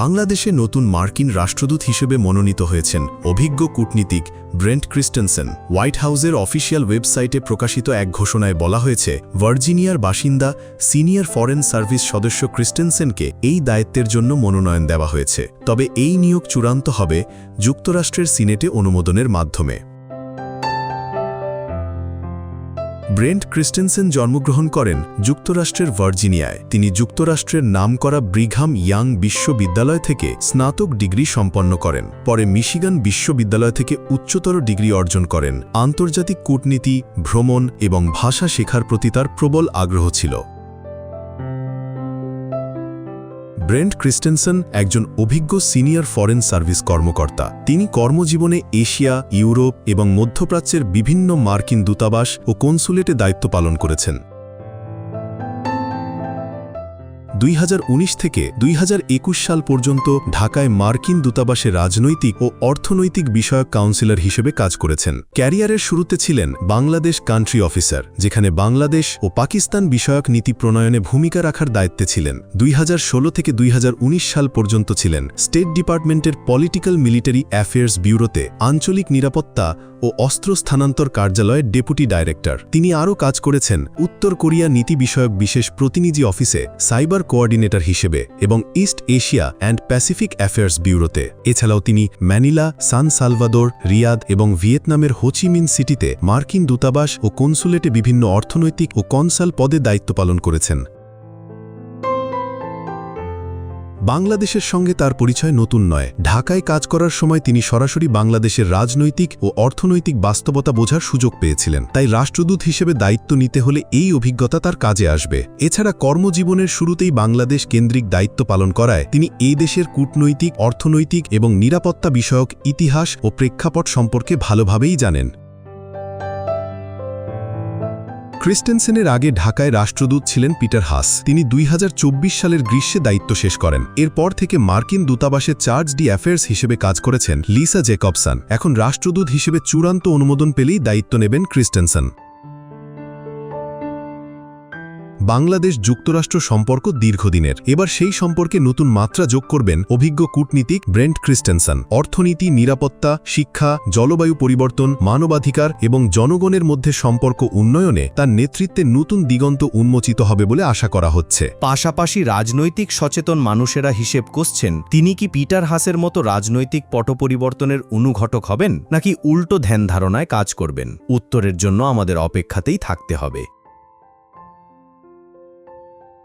বাংলাদেশে নতুন মার্কিন রাষ্ট্রদূত হিসেবে মনোনীত হয়েছেন অভিজ্ঞ কূটনীতিক ব্রেন্ট ক্রিস্টেনসেন। হোয়াইট হাউসের অফিসিয়াল ওয়েবসাইটে প্রকাশিত এক ঘোষণায় বলা হয়েছে, ভার্জিনিয়ার বাসিন্দা সিনিয়র ফরেন সার্ভিস সদস্য ক্রিস্টেনসেনকে এই দায়িত্বের জন্য মনোনয়ন দেওয়া হয়েছে। তবে এই নিয়োগ চূড়ান্ত হবে যুক্তরাষ্ট্রের সিনেটে অনুমোদনের মাধ্যমে। ব্রেন্ট ক্রিস্টেনসেন জন্মগ্রহণ করেন যুক্তরাষ্ট্রের ভার্জিনিয়ায়। তিনি যুক্তরাষ্ট্রের নামকরা ব্রিঘাম ইয়াং বিশ্ববিদ্যালয় থেকে স্নাতক ডিগ্রি সম্পন্ন করেন। পরে মিশিগান বিশ্ববিদ্যালয় থেকে উচ্চতর ডিগ্রি অর্জন করেন। আন্তর্জাতিক কূটনীতি, ভ্রমণ এবং ভাষা শেখার প্রতি তার প্রবল আগ্রহ ছিল। ব্রেন্ট ক্রিস্টেনসন একজন অভিজ্ঞ সিনিয়র ফরেন সার্ভিস কর্মকর্তা। তিনি কর্মজীবনে এশিয়া, ইউরোপ এবং মধ্যপ্রাচ্যের বিভিন্ন মার্কিন দূতাবাস ও কনসুলেটে দায়িত্ব পালন করেছেন। দুই হাজার উনিশ থেকে দুই হাজার একুশ সাল পর্যন্ত ঢাকায় মার্কিন দূতাবাসে রাজনৈতিক ও অর্থনৈতিক বিষয়ক কাউন্সিলর হিসেবে কাজ করেছেন। ক্যারিয়ারের শুরুতে ছিলেন বাংলাদেশ কান্ট্রি অফিসার, যেখানে বাংলাদেশ ও পাকিস্তান বিষয়ক নীতি প্রণয়নে ভূমিকা রাখার দায়িত্বে ছিলেন। দুই হাজার ষোলো থেকে দুই হাজার উনিশ সাল পর্যন্ত ছিলেন স্টেট ডিপার্টমেন্টের পলিটিক্যাল মিলিটারি অ্যাফেয়ার্স ব্যুরোতে আঞ্চলিক নিরাপত্তা ও অস্ত্র স্থানান্তর কার্যালয়ের ডেপুটি ডাইরেক্টর। তিনি আরও কাজ করেছেন উত্তর কোরিয়া নীতি বিষয়ক বিশেষ প্রতিনিধি অফিসে সাইবার কোঅর্ডিনেটর হিসেবে এবং East Asia and Pacific Affairs ব্যুরোতে। এছাড়াও তিনি ম্যানিলা, সান সালভাদোর, রিয়াদ এবং ভিয়েতনামের হোচিমিন সিটিতে মার্কিন দূতাবাস ও কনসুলেটে বিভিন্ন অর্থনৈতিক ও কনসাল পদে দায়িত্ব পালন করেছেন। বাংলাদেশের সঙ্গে তার পরিচয় নতুন নয়। ঢাকায় কাজ করার সময় তিনি সরাসরি বাংলাদেশের রাজনৈতিক ও অর্থনৈতিক বাস্তবতা বোঝার সুযোগ পেয়েছিলেন। তাই রাষ্ট্রদূত হিসেবে দায়িত্ব নিতে হলে এই অভিজ্ঞতা তার কাজে আসবে। এছাড়া কর্মজীবনের শুরুতেই বাংলাদেশ কেন্দ্রিক দায়িত্ব পালন করায় তিনি এই দেশের কূটনৈতিক, অর্থনৈতিক এবং নিরাপত্তা বিষয়ক ইতিহাস ও প্রেক্ষাপট সম্পর্কে ভালোভাবেই জানেন। ক্রিস্টেনসেনের আগে ঢাকায় রাষ্ট্রদূত ছিলেন পিটার হাস। তিনি দুই হাজার চব্বিশ সালের গ্রীষ্মে দায়িত্ব শেষ করেন। এরপর থেকে মার্কিন দূতাবাসে চার্জ ডি অ্যাফেয়ার্স হিসেবে কাজ করেছেন লিসা জেকবসন। এখন রাষ্ট্রদূত হিসেবে চূড়ান্ত অনুমোদন পেলেই দায়িত্ব নেবেন ক্রিস্টেনসন। বাংলাদেশ যুক্তরাষ্ট্র সম্পর্ক দীর্ঘদিনের। এবার সেই সম্পর্কে নতুন মাত্রা যোগ করবেন অভিজ্ঞ কূটনীতিক ব্রেন্ট ক্রিস্টেনসন। অর্থনীতি, নিরাপত্তা, শিক্ষা, জলবায়ু পরিবর্তন, মানবাধিকার এবং জনগণের মধ্যে সম্পর্ক উন্নয়নে তার নেতৃত্বে নতুন দিগন্ত উন্মোচিত হবে বলে আশা করা হচ্ছে। পাশাপাশি রাজনৈতিক সচেতন মানুষেরা হিসেব করছেন, তিনি কি পিটার হাসের মতো রাজনৈতিক পট পরিবর্তনের অনুঘটক হবেন, নাকি উল্টো ধ্যান ধারণায় কাজ করবেন? উত্তরের জন্য আমাদের অপেক্ষাতেই থাকতে হবে।